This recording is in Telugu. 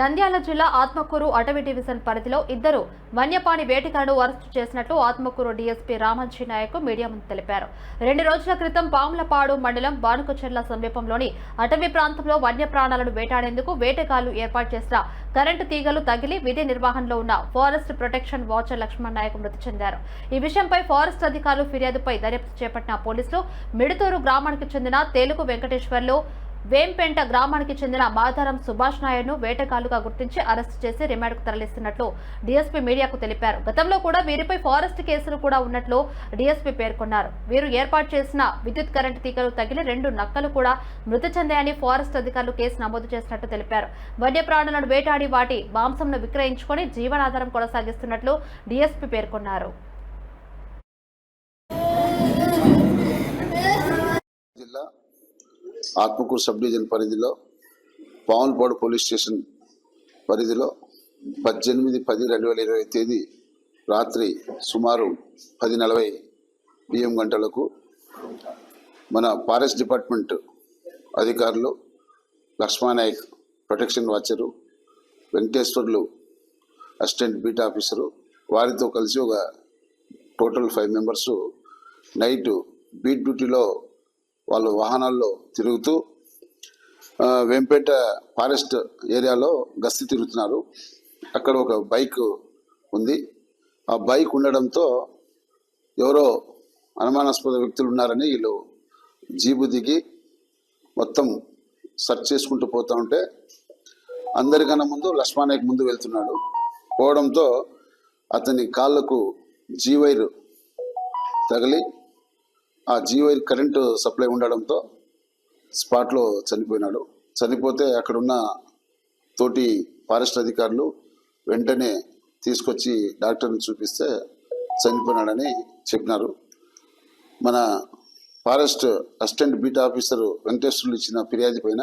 నంద్యాల జిల్లా ఆత్మకూరు అటవీ డివిజన్ పరిధిలో ఇద్దరు వన్యపాణి వేటగాళ్ళు అరెస్టు చేసినట్లు ఆత్మకూరు డీఎస్పీ రామంజీ నాయక్ మీడియా ముందు తెలిపారు. రెండు రోజుల క్రితం పాములపాడు మండలం బానుకచెర్ల సమీపంలోని అటవీ ప్రాంతంలో వన్యప్రాణాలను వేటాడేందుకు వేటగాళ్ళు ఏర్పాటు చేసిన కరెంటు తీగలు తగిలి విధి నిర్వహణలో ఉన్న forest protection watcher Lakshman Nayak మృతి చెందారు. ఈ విషయంపై ఫారెస్ట్ అధికారులు ఫిర్యాదుపై దర్యాప్తు చేపట్టిన పోలీసులు మిడుతూరు గ్రామానికి చెందిన తేలుకు వెంకటేశ్వర్లు వేంపెంట గ్రామానికి చెందిన మాధారం సుభాష్ నాయర్ను వేటగాళ్ళుగా గుర్తించి అరెస్టు చేసి రిమాండ్కు తరలిస్తున్నట్లు డీఎస్పీ మీడియాకు తెలిపారు. గతంలో కూడా వీరిపై ఫారెస్ట్ కేసులు కూడా ఉన్నట్లు డీఎస్పీ పేర్కొన్నారు. వీరు ఏర్పాటు చేసిన విద్యుత్ కరెంటు తీగలు తగిలి రెండు నక్కలు కూడా మృతి చెందాయని ఫారెస్ట్ అధికారులు కేసు నమోదు చేసినట్టు తెలిపారు. వన్యప్రాణులను వేటాడి వాటి మాంసంను విక్రయించుకొని జీవనాధారం కొనసాగిస్తున్నట్లు డీఎస్పీ పేర్కొన్నారు. ఆత్మకూరు సబ్ డివిజన్ పరిధిలో పావులపాడు పోలీస్ స్టేషన్ పరిధిలో పద్దెనిమిది పది రెండు వేల ఇరవై తేదీ రాత్రి సుమారు పది నలభై పిఎం గంటలకు మన ఫారెస్ట్ డిపార్ట్మెంట్ అధికారులు Lakshmanayak protection watcher Venkateswarlu assistant beat officer వారితో కలిసి ఒక total five members night beat డ్యూటీలో వాళ్ళు వాహనాల్లో తిరుగుతూ వెంపేట ఫారెస్ట్ ఏరియాలో గస్తీ తిరుగుతున్నారు. అక్కడ ఒక బైక్ ఉంది. ఆ బైక్ ఉండడంతో ఎవరో అనుమానాస్పద వ్యక్తులు ఉన్నారని వీళ్ళు జీబు దిగి మొత్తం సెర్చ్ చేసుకుంటూ పోతూ ఉంటే అందరికన్నా ముందు లక్ష్మణయ్యకి ముందు వెళ్తున్నాడు. పోవడంతో అతని కాళ్ళకు జీవైరు తగిలి ఆ జీవైర్ కరెంటు సప్లై ఉండడంతో స్పాట్లో చనిపోయినాడు. చనిపోతే అక్కడున్న తోటి ఫారెస్ట్ అధికారులు వెంటనే తీసుకొచ్చి డాక్టర్ని చూపిస్తే చనిపోయినాడని చెప్పినారు. మన forest assistant beat officer Venkateswarlu ఇచ్చిన ఫిర్యాదు పైన